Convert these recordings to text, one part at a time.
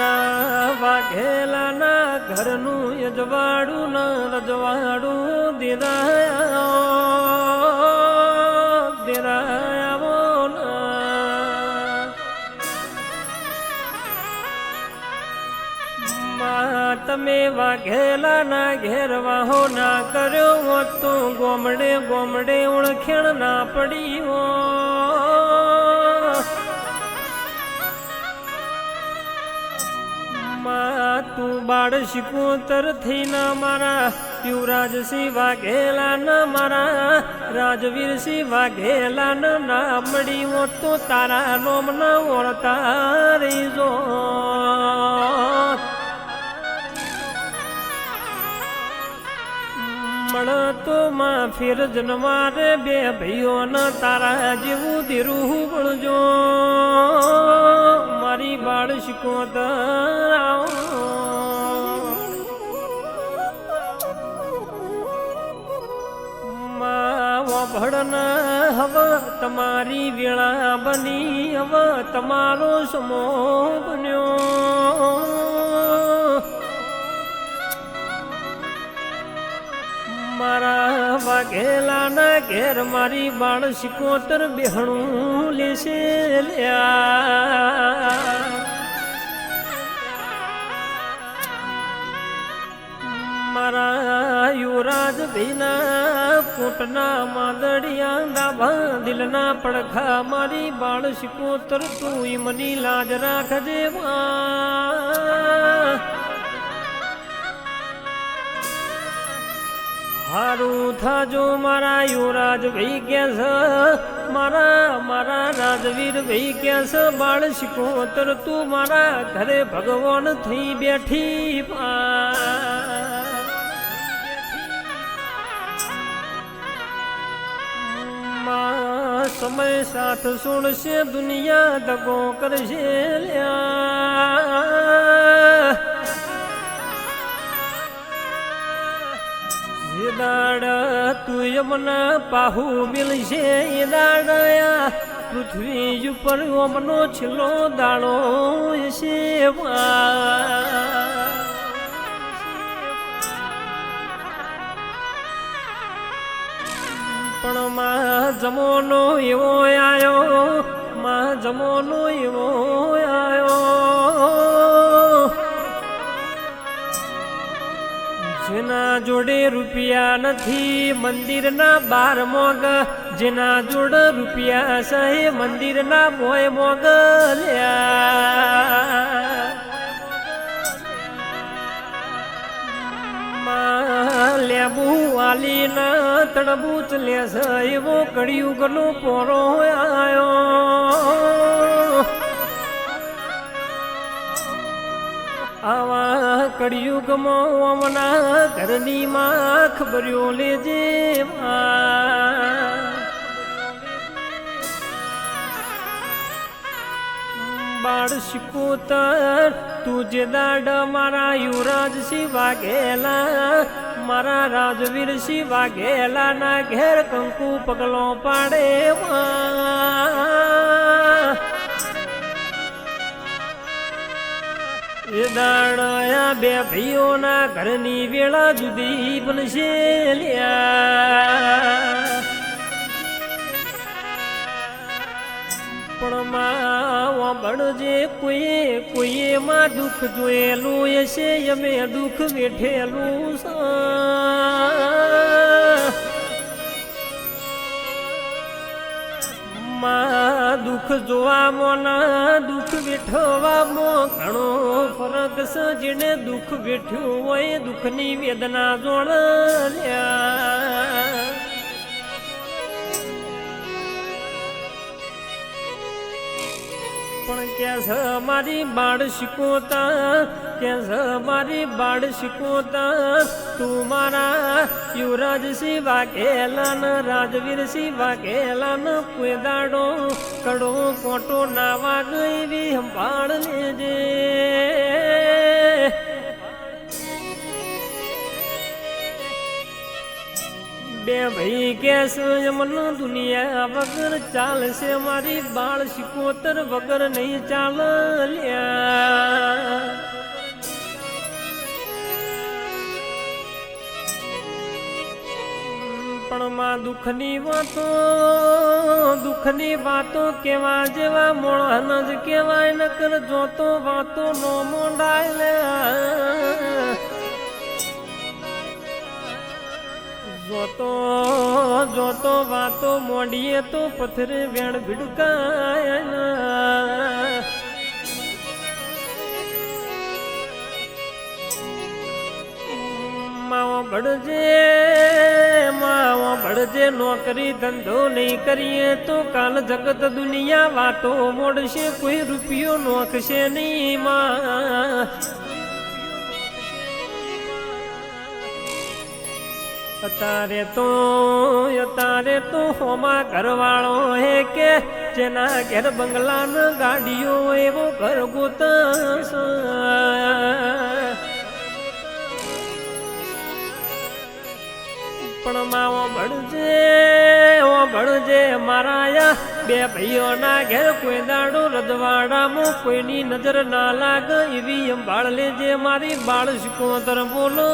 મારા વાઘેલાના ઘરનું યજવાડું ન રજવાડું દિરાયા દિરાયાવો ના. તમે વાઘેલા ના ઘેર વાહો ના કર્યો હોત તો ગોમડે ગોમડે ઓળખેણ ના પડી હો માં તું બાળ શિકોતર થઈ ના મારા, યુવરાજ સિંહ વાઘેલા ના મારા, રાજવીર સિંહ વાઘેલા ના મળી તો તારા નોમ ના ઓળતા રીજો મળ તો માં ફેર જનવારે બે ભાઈઓ ના તારા જેવું ધીરું બળજો મારી બાળ શીખો ભળના હવ, તમારી વેળા બની હવ, તમારો સમો બન્યો. મારા વાઘેલાના ઘેર મારી બાળ સિકોતર બેહણું લેશે લ્યા. મારા યુવરાજ ભીના, કૂટના માદડિયા ડાભા દિલના પડખા મારી બાળ શિકોતર, તું મની લાજ રાખજે હારું થાજો મારા યુવરાજ ભાઈ કે છે મારા મારા રાજવીર ભાઈ કે છે બાળ શિકોતર, તું મારા ઘરે ભગવાન થઈ બેઠી પા સમય સાથ સુણશે, દુનિયા દગો કરશે દાડ તું યમના પાહુ મિલશે, એ દાડયા પૃથ્વી ઉપર ઓમનો છેલ્લો દાડો છે પણ જમોનો એવો આયો, માં જમોનો એવો આયો. જેના જોડે રૂપિયા નથી મંદિરના બાર મોગ, જેના જોડે રૂપિયા છે મંદિરના મોય મોગ લેબુ વાલી ના તડબૂચ લેસ એવો કળિયુગનો પોરો આયો. આવા કળિયુગમાં અમના ઘરની માં ખબર્યો લેજે બાળ શિકોતર તું જે દાડ મારા યુવરાજ શિવા ગેલા મારા રાજવીર શિવા ગેલા ના ઘેર કંકુ પગલો પાડે વા દાડયા બે ભાઈઓના ઘરની વેળા જુદી બનશે લ્યા. પણ માં બળજે કોઈએ માં દુઃખ જોયેલું એસે અમે દુઃખ વેઠેલું માં દુઃખ જોવામાં ના દુઃખ વેઠવામાં ઘણો ફરક છે, જેને દુઃખ વેઠ્યું હોય દુઃખની વેદના જોડ્યા પણ કે છે મારી બાળ શીખોતા? કે છે મારી બાળ શીખોતા? તું મારા યુવરાજ સિંહ વાઘેલા ન રાજવીર સિંહ વાઘેલા ન કોઈ દાડો કડો કોટો ના વાગ એવી સંભાળ લેજે. ભાઈ કે મન દુનિયા વગર ચાલશે, મારી બાળ શિકોતર વગર નહીં ચાલ્યા. પણ માં દુઃખની વાતો દુઃખની વાતો કેવા જેવા મોણ જ કહેવાય નકર જોતો વાતો નો મોંડાય. જોતો જોતો વાતો મોડીએ તો પથરે વેણ ભીડકાય માવો ભડજે માવો ભડજે નોકરી ધંધો નહીં કરીએ તો કાલ જગત દુનિયા વાતો મોડશે, કોઈ રૂપિયો નોખશે નહીં માં. અત્યારે તો અત્યારે તો હોમાં ઘરવાળો હે કે, જેના ઘેર બંગલા ન ગાડીઓ એવો ઘર ગોતસ પણ માવો ભણજે ઓ ભણજે મારા બે ભાઈઓના ઘેર કોઈ દાડો રજવાડામાં કોઈની નજર ના લાગે, એવી અંબાળ લેજે મારી બાળ શિકોતર બોલો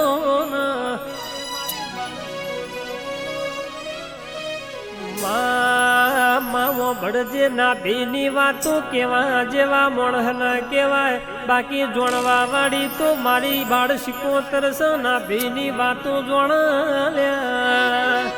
ના. માવો ભડજે ના ભીની વાતો કેવા જેવા મોણહના કેવાય બાકી જોણવા વાળી તો મારી બાળ શિકોતર ના ભીની વાતો જોણાલ્યા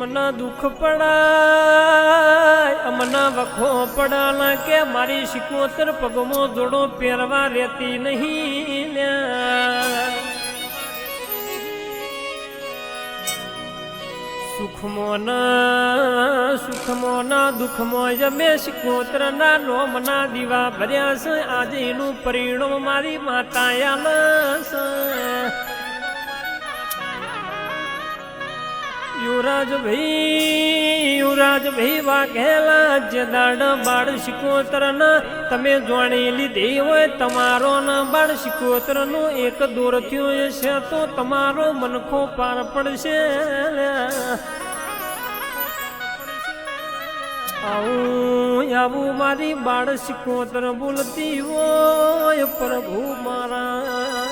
મને દુઃખ પડાય, અમના વખો પડાલા કે મારી શિકોતર પગમો જોડો પહેરવા રહેતી નહીં લ્યા. સુખમો ના સુખમો ના દુઃખમો જમે શિકોત્ર ના લોમના દીવા ભર્યા છે. આજે એનું પરિણામ મારી માતા આલસ યુવરાજ ભાઈ યુવરાજ ભાઈ વાઘેલા જે દાડ બાળ શિકોતર તમે જોણી લીધી હોય તમારો ન બાળ શિકોતર એક દૂર થયો છે તો તમારો મનખો પાર પડશે. આવું આવું મારી બાળ શિકોતર બોલતી હોય પ્રભુ મારા.